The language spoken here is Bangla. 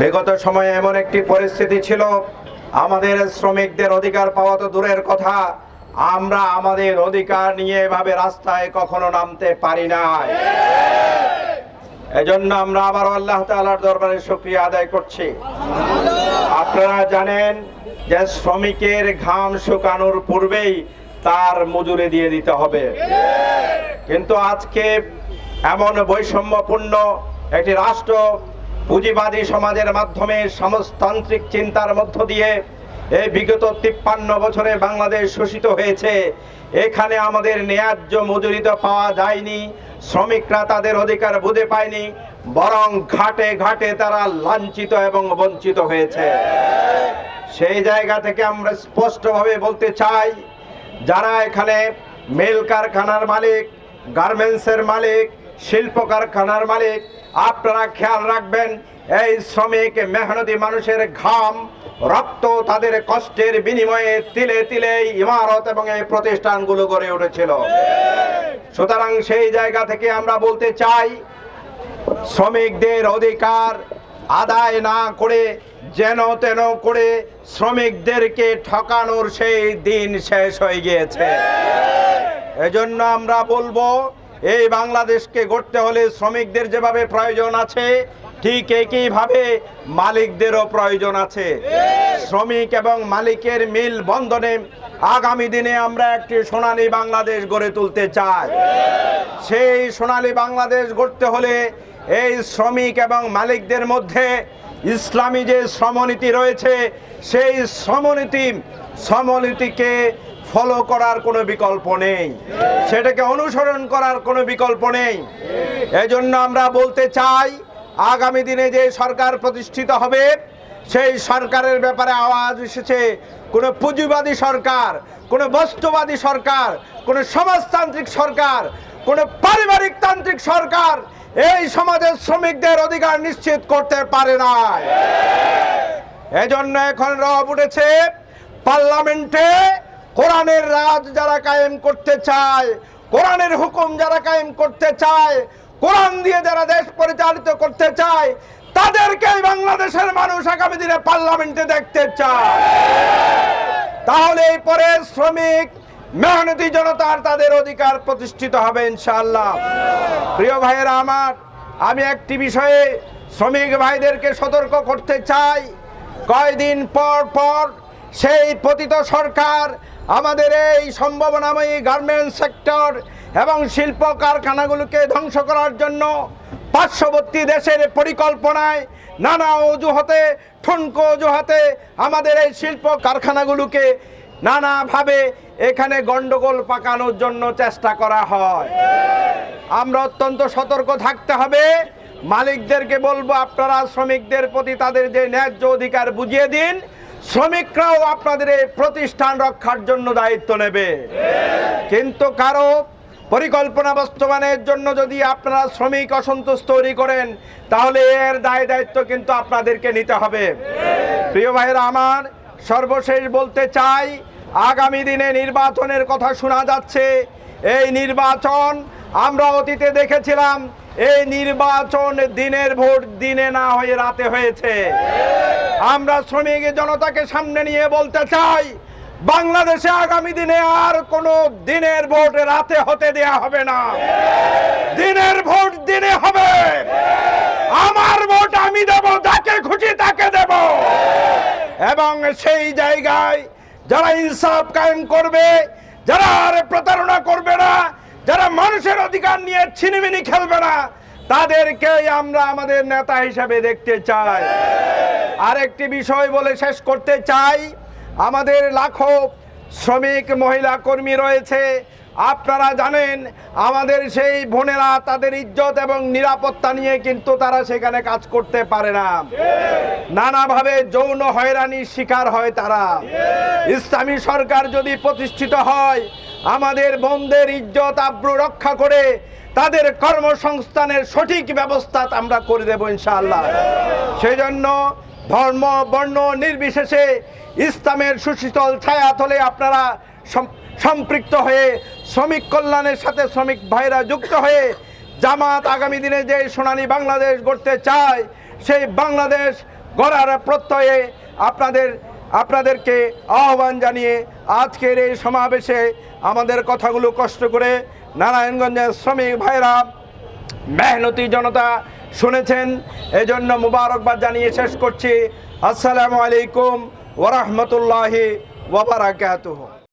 বিগত সময়ে এমন একটি পরিস্থিতি ছিল, আমাদের শ্রমিকদের অধিকার পাওয়া তো দূরের কথা, আমরা আমাদের অধিকার নিয়ে এভাবে রাস্তায় কখনো নামতে পারি নাই। এজন্য আমরা আবার আল্লাহ তাআলার দরবারে শুকরিয়া আদায় করছি। আপনারা জানেন যে শ্রমিকের ঘাম শুকানোর পূর্বেই তার মজুরি দিয়ে দিতে হবে। কিন্তু আজকে এমন বৈষম্যপূর্ণ একটি রাষ্ট্র পুঁজিবাদী সমাজের মাধ্যমে সমাজতান্ত্রিক চিন্তার মধ্য দিয়ে এই বিগত তিপ্পান্ন বছরে বাংলাদেশ শোষিত হয়েছে। এখানে আমাদের ন্যায্য মজুরি তো পাওয়া যায়নি, শ্রমিকরা তাদের অধিকার বুঝে পায়নি, বরং ঘাটে ঘাটে তারা লাঞ্ছিত এবং বঞ্চিত হয়েছে। সেই জায়গা থেকে আমরা স্পষ্টভাবে বলতে চাই, যারা এখানে মেল কারখানার মালিক, গার্মেন্টসের মালিক শিল্প কারখানার মালিক আপনারা খেয়াল রাখবেন, এই শ্রমিক মেহনতি মানুষের ঘাম, রক্ত তাদের কষ্টের বিনিময়ে তিলে তিলে ইমারত এবং এই প্রতিষ্ঠানগুলো গড়ে উঠেছিল। সুতরাং সেই জায়গা থেকে আমরা বলতে চাই, শ্রমিকদের অধিকার আদায় না করে, যেন তেন করে শ্রমিকদেরকে ঠকানোর সেই দিন শেষ হয়ে গিয়েছে। এজন্য আমরা বলব এই বাংলাদেশকে গড়তে হলে শ্রমিকদের যেভাবে প্রয়োজন আছে, ঠিক একইভাবে মালিকদেরও প্রয়োজন আছে। শ্রমিক এবং মালিকের মিল বন্ধনে আগামী দিনে আমরা একটি সোনালী বাংলাদেশ গড়ে তুলতে চাই। সেই সোনালী বাংলাদেশ গড়তে হলে এই শ্রমিক এবং মালিকদের মধ্যে ইসলামী যে শ্রমনীতি রয়েছে, সেই শ্রমনীতি শ্রমনীতিকে ফলো করার কোনো বিকল্প নেই। সেটাকে অনুসরণ করার কোনো বিকল্প নেই। এজন্য আমরা বলতে চাই, আগামী দিনে যে সরকার প্রতিষ্ঠিত হবে, সেই সরকারের ব্যাপারে আওয়াজ এসেছে। কোনো পুঁজিবাদী সরকার, কোনো বস্তুবাদী সরকার, কোনো সমাজতান্ত্রিক সরকার, কোনো পারিবারিক তান্ত্রিক সরকার এই সমাজের শ্রমিকদের অধিকার নিশ্চিত করতে পারে না এজন্য এখন রব উঠেছে, পার্লামেন্টে কোরআনের রাজ যারা কায়েম করতে চায়, কোরআনের হুকুম যারা কায়েম করতে চায়, কোরআন দিয়ে যারা দেশ পরিচালিত করতে চায়, তাদেরকেই বাংলাদেশের মানুষ আগামী দিনে পার্লামেন্টে দেখতে চায়। তাহলে এই পরে শ্রমিক, মেহনতি জনতার তাদের অধিকার প্রতিষ্ঠিত হবে ইনশাআল্লাহ। প্রিয় ভাইয়েরা আমার, আমি একটি বিষয়ে শ্রমিক ভাইদেরকে সতর্ক করতে চাই। কয়দিন পর পর সেই পতিত সরকার আমাদের এই সম্ভাবনাময়ী গার্মেন্টস সেক্টর এবং শিল্প কারখানাগুলোকে ধ্বংস করার জন্য পার্শ্ববর্তী দেশের পরিকল্পনায় নানা অজুহাতে, ঠুনকো অজুহাতে আমাদের এই শিল্প কারখানাগুলোকে নানাভাবে এখানে গন্ডগোল পাকানোর জন্য চেষ্টা করা হয়। আমরা অত্যন্ত সতর্ক থাকতে হবে। মালিকদেরকে বলব আপনারা শ্রমিকদের প্রতি তাদের যে ন্যায্য অধিকার বুঝিয়ে দিন। শ্রমিকরাও আপনাদের এই প্রতিষ্ঠান রক্ষার জন্য দায়িত্ব নেবে। কিন্তু কারও পরিকল্পনা বাস্তবায়নের জন্য যদি আপনারা শ্রমিক অসন্তোষ তৈরি করেন, তাহলে এর দায় দায়িত্ব কিন্তু আপনাদেরকে নিতে হবে। প্রিয় ভাইয়েরা, আমার সর্বশেষ বলতে চাই, আগামী দিনে নির্বাচনের কথা শোনা যাচ্ছে। এই নির্বাচন আমরা অতীতে দেখেছিলাম এই নির্বাচন দিনের ভোট দিনে না হয়ে রাতে হয়েছে। আমরা শ্রমিক জনতাকে সামনে নিয়ে বলতে চাই, বাংলাদেশে আগামী দিনে আর কোনো দিনের ভোট রাতে হতে দেয়া হবে না। দিনের ভোট দিনে হবে। আমার ভোট আমি দেব, যাকে খুশি তাকে দেব। এবং সেই জায়গায় যারা ইনসাফ কায়েম করবে, যারা আর প্রতারণা করবে না যারা মানুষের অধিকার নিয়ে ছিনিমিনি খেলবে না, তাদেরকেই আমরা আমাদের নেতা হিসাবে দেখতে চাই। আরেকটি বিষয় বলে শেষ করতে চাই, আমাদের লাখো শ্রমিক, মহিলা, কর্মী রয়েছে। আপনারা জানেন, আমাদের সেই বোনেরা তাদের ইজ্জত এবং নিরাপত্তা নিয়ে কিন্তু তারা সেখানে কাজ করতে পারে না। নানাভাবে যৌন হয়রানির শিকার হয় তারা। ইসলামী সরকার যদি প্রতিষ্ঠিত হয় আমাদের বন্ধের ইজ্জত আব্রু রক্ষা করে তাদের কর্মসংস্থানের সঠিক ব্যবস্থা আমরা করে দেব ইনশাআল্লাহ। সেই জন্য ধর্ম, বর্ণ নির্বিশেষে ইসলামের সুশীতল ছায়া ছায়াতলে আপনারা সম্পৃক্ত হয়ে শ্রমিক কল্যাণের সাথে শ্রমিক ভাইরা যুক্ত হয়ে জামাত আগামী দিনে যে সোনালী বাংলাদেশ গড়তে চায়, সেই বাংলাদেশ গড়ার প্রত্যয়ে আপনাদের আপনাদেরকে আহ্বান জানিয়ে আজকের এই সমাবেশে আমাদের কথাগুলো কষ্ট করে নারায়ণগঞ্জের শ্রমিক ভাইরা মেহনতি জনতা শুনেছেন। এজন্য মুবারকবাদ জানিয়ে শেষ করছি। আসসালামু আলাইকুম ওরহমতুল্লাহি ওবরাকাতুহ